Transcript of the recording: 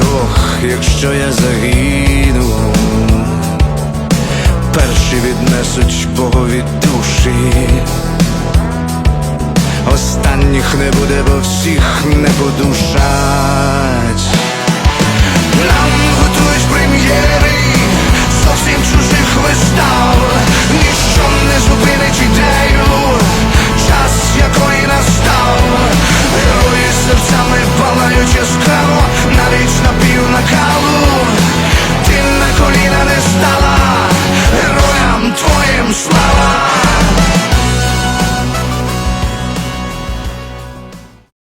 трьох, якщо я загину, перші віднесуть богові душі, останніх не буде, бо всіх не подушать. Нам готують прем'єри зовсім чужих вистав, ніщо не зупинить ідею, час якої настав, герої серцями палаючи яскраво. não